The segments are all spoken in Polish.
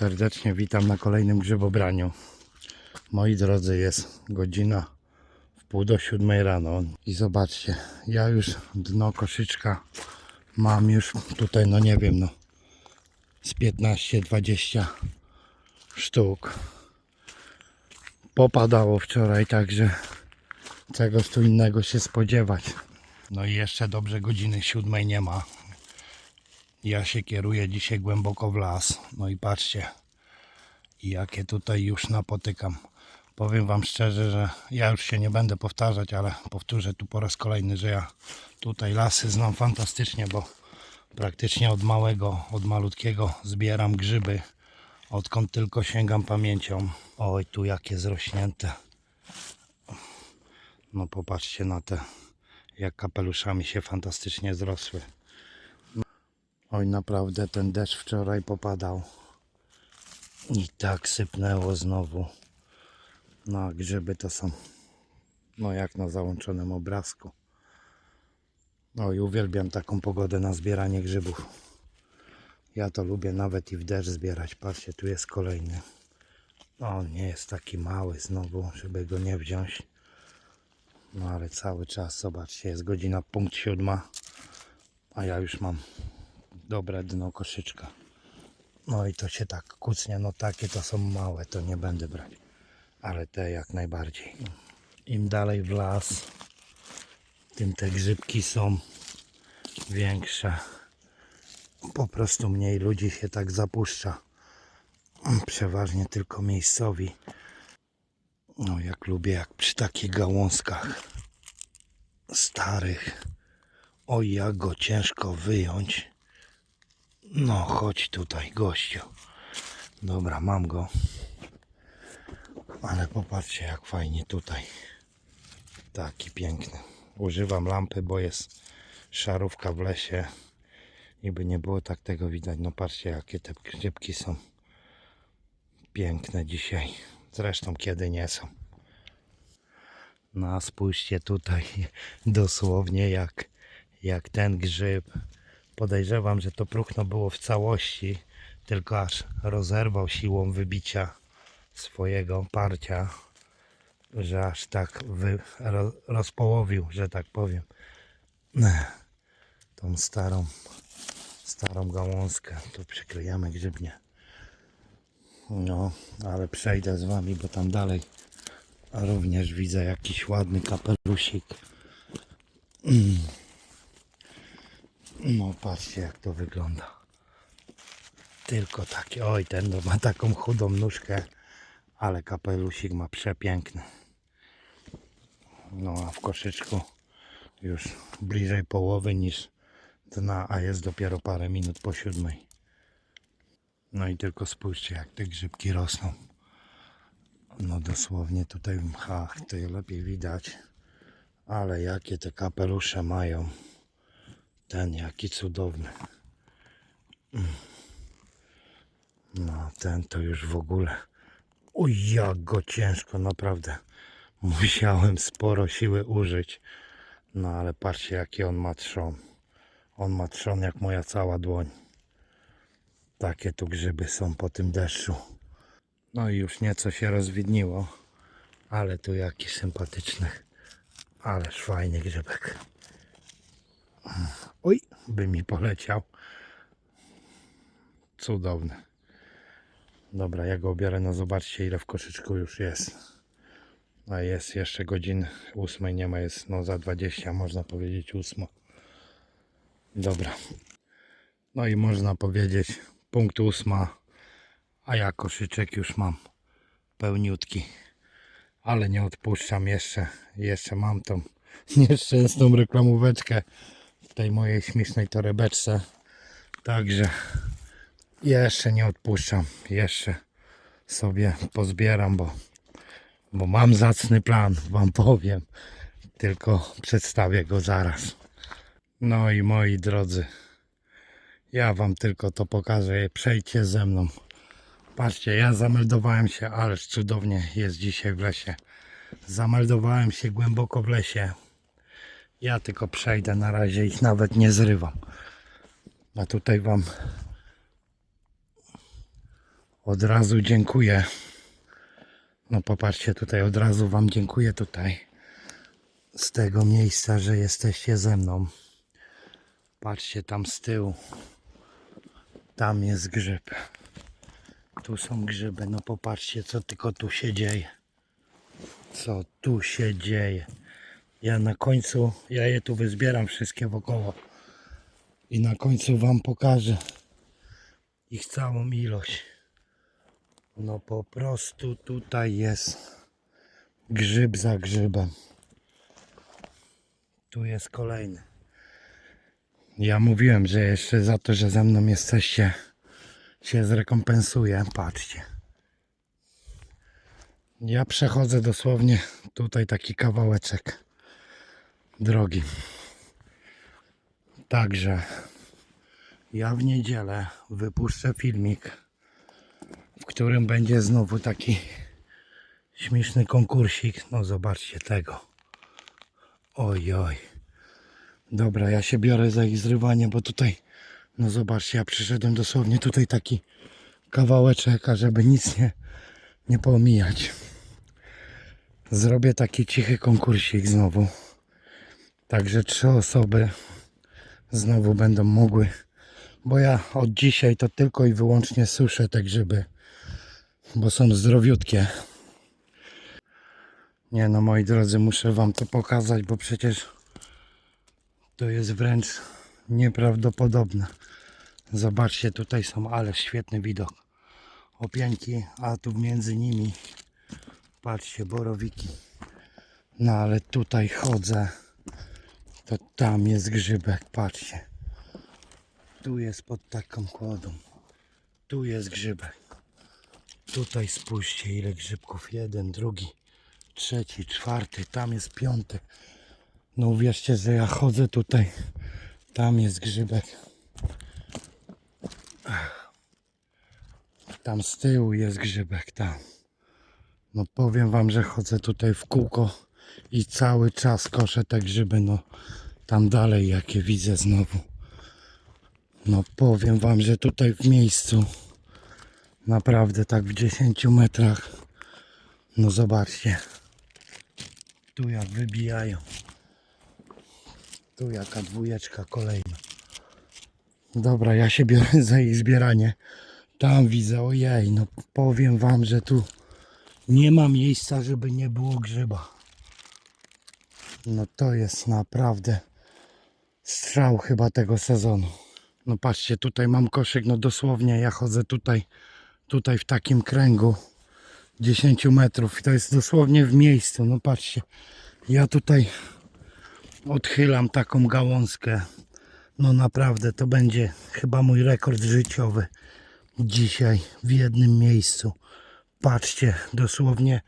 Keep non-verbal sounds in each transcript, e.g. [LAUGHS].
Serdecznie witam na kolejnym grzybobraniu. Moi drodzy, jest godzina w pół do siódmej rano i zobaczcie, ja już dno koszyczka mam już tutaj, no nie wiem, no z 15-20 sztuk. Popadało wczoraj, także czegoś tu innego się spodziewać. No i jeszcze dobrze godziny siódmej nie ma. Ja się kieruję dzisiaj głęboko w las. No i patrzcie, jakie tutaj już napotykam. Powiem Wam szczerze, że ja już się nie będę powtarzać, ale powtórzę tu po raz kolejny, że ja tutaj lasy znam fantastycznie, bo praktycznie od małego, od malutkiego zbieram grzyby, odkąd tylko sięgam pamięcią. Oj, tu jakie zrośnięte. No popatrzcie na te, jak kapeluszami się fantastycznie zrosły. Oj, naprawdę ten deszcz wczoraj popadał. I tak sypnęło znowu. No, a grzyby to są, no jak na załączonym obrazku. No i uwielbiam taką pogodę na zbieranie grzybów. Ja to lubię nawet i w deszcz zbierać. Patrzcie, tu jest kolejny. On nie jest taki mały znowu, żeby go nie wziąć. No ale cały czas, zobaczcie, jest godzina punkt siódma, a ja już mam dobre dno koszyczka. No i to się tak kucnie, no takie to są małe, to nie będę brać. Ale te jak najbardziej. Im dalej w las, tym te grzybki są większe. Po prostu mniej ludzi się tak zapuszcza. Przeważnie tylko miejscowi. No jak lubię, jak przy takich gałązkach starych. Oj, jak go ciężko wyjąć. No, chodź tutaj, gościu. Dobra, mam go. Ale popatrzcie, jak fajnie tutaj. Taki piękny. Używam lampy, bo jest szarówka w lesie. I by nie było tak tego widać. No patrzcie, jakie te grzybki są piękne dzisiaj. Zresztą kiedy nie są. No a spójrzcie tutaj, [LAUGHS] dosłownie jak, jak ten grzyb. Podejrzewam, że to próchno było w całości, tylko aż rozerwał siłą wybicia swojego parcia, że aż tak wy, ro, rozpołowił, że tak powiem, [CLEARS THROAT] tą starą, starą gałązkę. Tu przykryjemy grzybnie. No, ale przejdę z wami, bo tam dalej również widzę jakiś ładny kapelusik. [CLEARS THROAT] No patrzcie jak to wygląda. Tylko taki, oj ten ma taką chudą nóżkę, ale kapelusik ma przepiękny. No a w koszyczku już bliżej połowy niż dna, a jest dopiero parę minut po siódmej. No i tylko spójrzcie jak te grzybki rosną. No dosłownie tutaj w mchach to je lepiej widać. Ale jakie te kapelusze mają. Ten jaki cudowny. Mm. No ten to już w ogóle. Oj jak go ciężko naprawdę. Musiałem sporo siły użyć. No ale patrzcie jaki on ma trzon. On ma trzon jak moja cała dłoń. Takie tu grzyby są po tym deszczu. No i już nieco się rozwidniło. Ale tu jaki sympatyczny. Ależ fajny grzybek. Oj, by mi poleciał. Cudowny. Dobra, ja go obiorę, no zobaczcie ile w koszyczku już jest. A jest jeszcze godzin ósmej, nie ma, jest no za 20, można powiedzieć ósma. Dobra. No i można powiedzieć punkt ósma, a ja koszyczek już mam pełniutki. Ale nie odpuszczam jeszcze, jeszcze mam tą [LAUGHS] nieszczęsną reklamóweczkę w tej mojej śmiesznej torebeczce. Także jeszcze nie odpuszczam. Jeszcze sobie pozbieram, bo, bo mam zacny plan, wam [LAUGHS] powiem. Tylko przedstawię go zaraz. No i moi drodzy, ja wam tylko to pokażę. Przejdźcie ze mną. Patrzcie, ja zameldowałem się, ależ cudownie jest dzisiaj w lesie. Zameldowałem się głęboko w lesie. Ja tylko przejdę na razie, ich nawet nie zrywam. A tutaj wam Od razu dziękuję. No popatrzcie tutaj, od razu Wam dziękuję tutaj z tego miejsca, że jesteście ze mną. Patrzcie tam z tyłu. Tam jest grzyb. Tu są grzyby. No popatrzcie, co tylko tu się dzieje. Co tu się dzieje. Ja na końcu, ja je tu wyzbieram wszystkie wokoło. I na końcu Wam pokażę ich całą ilość. No po prostu tutaj jest grzyb za grzybem. Tu jest kolejny. Ja mówiłem, że jeszcze za to, że ze mną jesteście, się zrekompensuję. Patrzcie. Ja przechodzę dosłownie tutaj taki kawałeczek drogi. Także ja w niedzielę wypuszczę filmik, w którym będzie znowu taki śmieszny konkursik. No zobaczcie tego. Oj, oj. Dobra, ja się biorę za ich zrywanie, bo tutaj, no zobaczcie, ja przyszedłem dosłownie tutaj taki kawałeczek, żeby nic nie, nie pomijać. Zrobię taki cichy konkursik znowu. Także trzy osoby znowu będą mogły, bo ja od dzisiaj to tylko i wyłącznie suszę te grzyby, bo są zdrowiutkie. Nie no moi drodzy, muszę wam to pokazać, bo przecież to jest wręcz nieprawdopodobne. Zobaczcie, tutaj są, ale świetny widok. Opięki, a tu między nimi, patrzcie, borowiki. No ale tutaj chodzę, to tam jest grzybek, patrzcie. Tu jest pod taką kłodą. Tu jest grzybek. Tutaj spójrzcie ile grzybków. Jeden, drugi, trzeci, czwarty, tam jest piąty. No uwierzcie, że ja chodzę tutaj. Tam jest grzybek. Tam z tyłu jest grzybek, tam. No powiem wam, że chodzę tutaj w kółko i cały czas koszę te grzyby, no tam dalej jakie widzę znowu. No powiem wam, że tutaj w miejscu naprawdę tak w 10 metrach no zobaczcie tu jak wybijają. Tu jaka dwójeczka kolejna. Dobra ja się biorę [LAUGHS] za ich zbieranie. Tam widzę ojej no powiem wam, że tu nie ma miejsca żeby nie było grzyba no to jest naprawdę strzał chyba tego sezonu no patrzcie, tutaj mam koszyk, no dosłownie ja chodzę tutaj, tutaj w takim kręgu 10 metrów i to jest dosłownie w miejscu, no patrzcie, ja tutaj odchylam taką gałązkę, no naprawdę to będzie chyba mój rekord życiowy dzisiaj w jednym miejscu. Patrzcie, dosłownie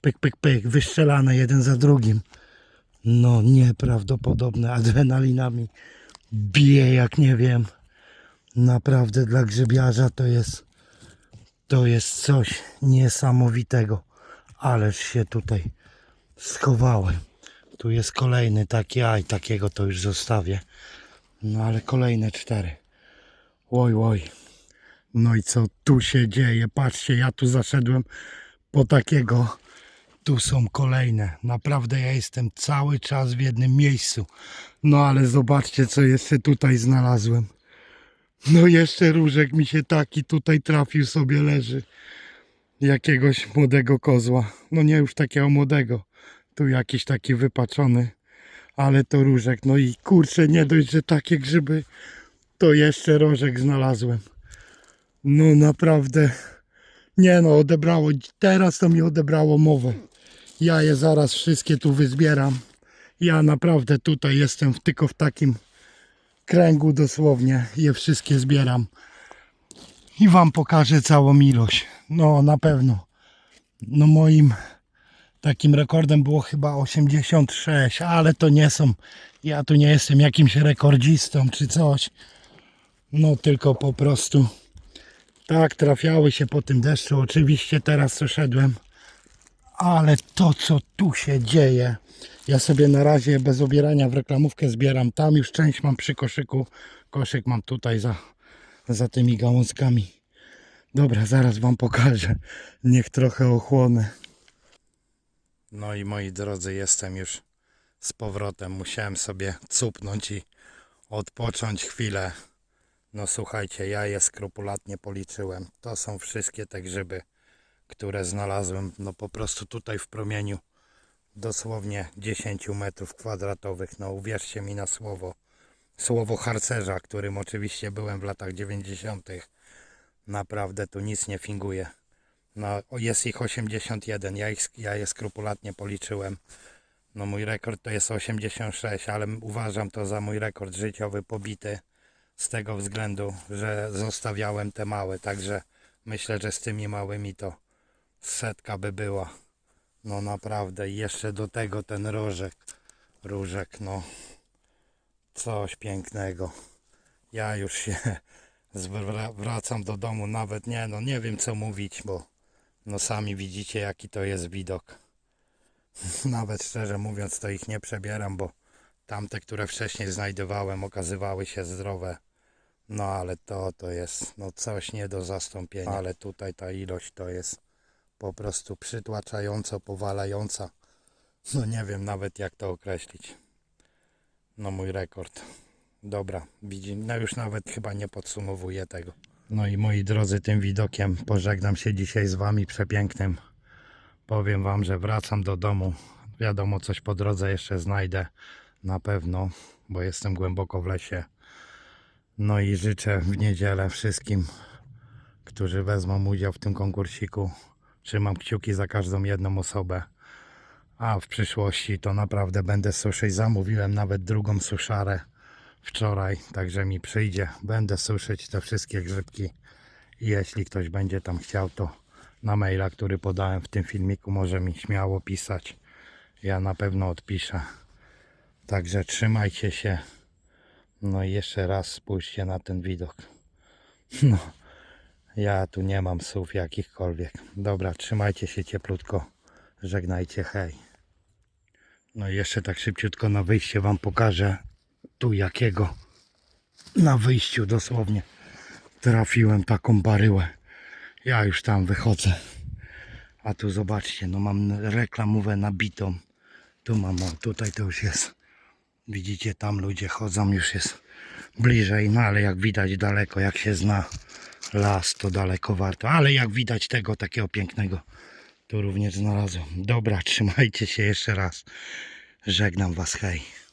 pyk, pyk, pyk, wystrzelane jeden za drugim. No nieprawdopodobne, adrenalina mi bije jak nie wiem. Naprawdę dla grzybiarza to jest to jest coś niesamowitego. Ależ się tutaj schowałem. Tu jest kolejny taki, aj takiego to już zostawię. No ale kolejne cztery. Oj, oj. No i co tu się dzieje? Patrzcie, ja tu zaszedłem po takiego. Tu są kolejne. Naprawdę ja jestem cały czas w jednym miejscu. No ale zobaczcie, co jeszcze tutaj znalazłem. No jeszcze różek mi się taki tutaj trafił sobie leży. Jakiegoś młodego kozła. No nie już takiego młodego. Tu jakiś taki wypaczony. Ale to różek. No i kurczę, nie dość, że takie grzyby, to jeszcze rożek znalazłem. No naprawdę. Nie no, odebrało. Teraz to mi odebrało mowę. Ja je zaraz wszystkie tu wyzbieram. Ja naprawdę tutaj jestem tylko w takim kręgu dosłownie. Je wszystkie zbieram. I wam pokażę całą ilość. No na pewno. No moim takim rekordem było chyba 86, ale to nie są. Ja tu nie jestem jakimś rekordzistą czy coś. No tylko po prostu tak trafiały się po tym deszczu. Oczywiście teraz co szedłem ale to co tu się dzieje ja sobie na razie bez obierania w reklamówkę zbieram tam już część mam przy koszyku koszyk mam tutaj za, za tymi gałązkami Dobra, zaraz wam pokażę. Niech trochę ochłonę. No i moi drodzy, jestem już z powrotem. Musiałem sobie cupnąć i odpocząć chwilę. No słuchajcie, ja je skrupulatnie policzyłem. To są wszystkie te grzyby, które znalazłem. No po prostu tutaj w promieniu dosłownie 10 metrów kwadratowych. No uwierzcie mi na słowo. Słowo harcerza, którym oczywiście byłem w latach 90. Naprawdę tu nic nie finguje. No, jest ich 81. Ja, ich, ja je skrupulatnie policzyłem. No mój rekord to jest 86, ale uważam to za mój rekord życiowy pobity z tego względu, że zostawiałem te małe, także myślę, że z tymi małymi to setka by była. No naprawdę jeszcze do tego ten rożek, różek, no coś pięknego. Ja już się [LAUGHS] wracam do domu, nawet nie, no nie wiem co mówić, bo no sami widzicie jaki to jest widok. [LAUGHS] Nawet szczerze mówiąc to ich nie przebieram, bo tamte, które wcześniej znajdowałem okazywały się zdrowe. No ale to to jest no coś nie do zastąpienia. Ale tutaj ta ilość to jest po prostu przytłaczająco, powalająca. No nie wiem nawet jak to określić. No mój rekord. Dobra, widzi, no już nawet chyba nie podsumowuję tego. No i moi drodzy, tym widokiem pożegnam się dzisiaj z wami przepięknym. Powiem wam, że wracam do domu. Wiadomo, coś po drodze jeszcze znajdę na pewno, bo jestem głęboko w lesie. No i życzę w niedzielę wszystkim, którzy wezmą udział w tym konkursiku. Trzymam kciuki za każdą jedną osobę. A w przyszłości to naprawdę będę suszyć. Zamówiłem nawet drugą suszarę wczoraj, także mi przyjdzie. Będę suszyć te wszystkie grzybki. I jeśli ktoś będzie tam chciał, to na maila, który podałem w tym filmiku, może mi śmiało pisać. Ja na pewno odpiszę. Także trzymajcie się. No i jeszcze raz spójrzcie na ten widok. [LAUGHS] No, ja tu nie mam słów jakichkolwiek. Dobra, trzymajcie się cieplutko. Żegnajcie, hej. No i jeszcze tak szybciutko na wyjście wam pokażę tu jakiego na wyjściu dosłownie trafiłem taką baryłę. Ja już tam wychodzę. A tu zobaczcie, no mam reklamówę nabitą. Tu mam, o, tutaj to już jest. Widzicie, tam ludzie chodzą, już jest bliżej, no ale jak widać daleko, jak się zna las, to daleko warto. Ale jak widać tego takiego pięknego, to również znalazłem. Dobra, trzymajcie się jeszcze raz. Żegnam was, hej.